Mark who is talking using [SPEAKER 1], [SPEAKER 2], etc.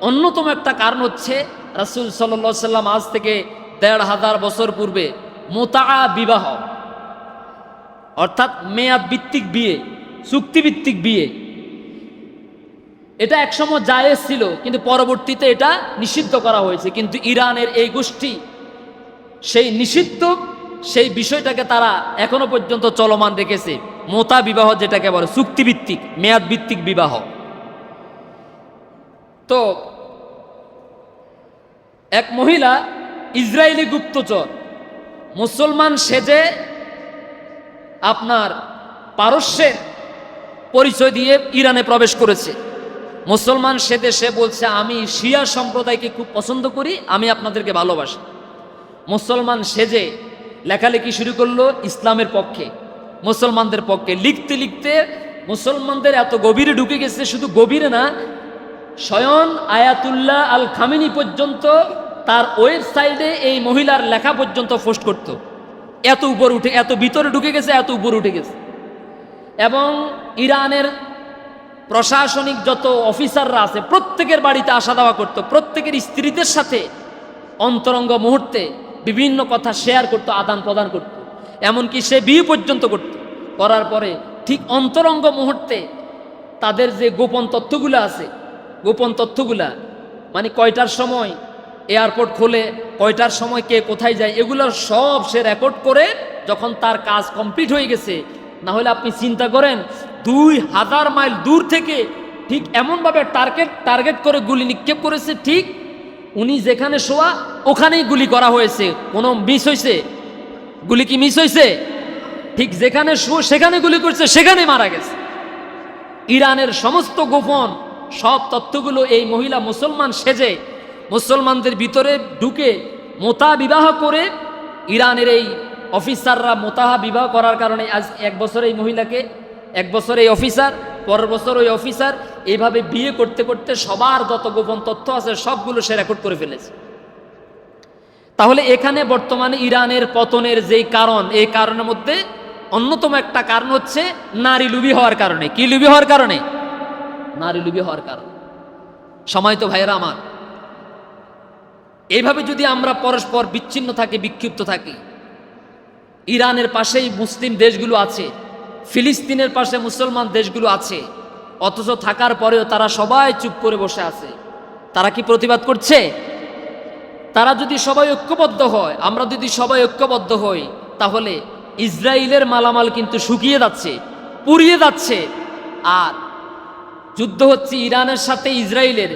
[SPEAKER 1] অন্যতম একটা কারণ হচ্ছে রাসুল সাল্লা সাল্লাম আজ থেকে দেড় হাজার বছর পূর্বে মোতা বিবাহ, অর্থাৎ মেয়াদ ভিত্তিক বিয়ে চুক্তিভিত্তিক বিয়ে। এটা একসময় জায়েজ ছিল, কিন্তু পরবর্তীতে এটা নিষিদ্ধ করা হয়েছে। কিন্তু ইরানের এই গোষ্ঠী, সেই নিষিদ্ধ, সেই বিষয়টাকে তারা এখনও পর্যন্ত চলমান রেখেছে। মোতা বিবাহ যেটাকে বলে চুক্তিভিত্তিক মেয়াদ ভিত্তিক বিবাহ। তো এক মহিলা ইসরায়েলি গুপ্তচর, মুসলমান সেজে আপনার পারস্যের পরিচয় দিয়ে ইরানে প্রবেশ করেছে। মুসলমান সে বলছে, আমি শিয়া সম্প্রদায়কে খুব পছন্দ করি, আমি আপনাদেরকে ভালোবাসি। মুসলমান সেজে লেখালেখি শুরু করল ইসলামের পক্ষে, মুসলমানদের পক্ষে। লিখতে লিখতে মুসলমানদের এত গভীরে ঢুকে গেছে, শুধু গভীরে না স্বয়ং আয়াতুল্লাহ আল খামিনি পর্যন্ত তার ওয়েবসাইটে এই মহিলার লেখা পর্যন্ত পোস্ট করত। এত উপর উঠে, এত ভিতরে ঢুকে গেছে, এত উপর উঠে গেছে। এবং ইরানের প্রশাসনিক যত অফিসাররা আছে, প্রত্যেকের বাড়িতে আসা দেওয়া করতো। প্রত্যেকের স্ত্রীদের সাথে অন্তরঙ্গ মুহূর্তে বিভিন্ন কথা শেয়ার করতো, আদান প্রদান করত। এমনকি সে বিয়ে পর্যন্ত করত। করার পরে ঠিক অন্তরঙ্গ মুহূর্তে তাদের যে গোপন তথ্যগুলো আছে গোপন তথ্যগুলা মানে কয়টার সময় এয়ারপোর্ট খোলে, কয়টার সময় কে কোথায় যায়, এগুলো সব সে রেকর্ড করে যখন তার কাজ কমপ্লিট হয়ে গেছে। না হলে আপনি চিন্তা করেন, দুই হাজার মাইল দূর থেকে ঠিক এমনভাবে টার্গেট টার্গেট করে গুলি নিক্ষেপ করেছে, ঠিক উনি যেখানে শোয়া ওখানেই গুলি করা হয়েছে। কোনো মিস হয়েছে গুলি কি মিস হয়েছে ঠিক যেখানে শো সেখানে গুলি করছে, সেখানে মারা গেছে। ইরানের সমস্ত গোপন সব তত্ত্বগুলো এই মহিলা মুসলমান সেজে, মুসলমানদের ভিতরে ঢুকে মোতা বিবাহ করে ইরানের এই অফিসাররা মোতাহা বিবাহ করার কারণে আজ এক বছর এই মহিলাকে, এক বছর এই অফিসার, পরের বছর ওই অফিসার, এইভাবে বিয়ে করতে করতে সবার যত গোপন তথ্য আছে সবগুলো সে রেকর্ড করে ফেলেছে। তাহলে এখানে বর্তমানে ইরানের পতনের যেই কারণ, এই কারণের মধ্যে অন্যতম একটা কারণ হচ্ছে নারী লুবি হওয়ার কারণে। কি লুবি হওয়ার কারণে? নারী লুবি হওয়ার কারণ। সময় তো ভাইয়েরা আমার। এইভাবে যদি আমরা পরস্পর বিচ্ছিন্ন থাকি, বিক্ষিপ্ত থাকি, ইরানের পাশেই মুসলিম দেশগুলো আছে, ফিলিস্তিনের পাশে মুসলমান দেশগুলো আছে, অথচ থাকার পরেও তারা সবাই চুপ করে বসে আছে, তারা কি প্রতিবাদ করছে? তারা যদি সবাই ঐক্যবদ্ধ হয়, আমরা যদি সবাই ঐক্যবদ্ধ হই, তাহলে ইসরায়েলের মালামাল কিন্তু শুকিয়ে যাচ্ছে, পুড়িয়ে যাচ্ছে, আর যুদ্ধ হচ্ছে ইরানের সাথে ইসরায়েলের।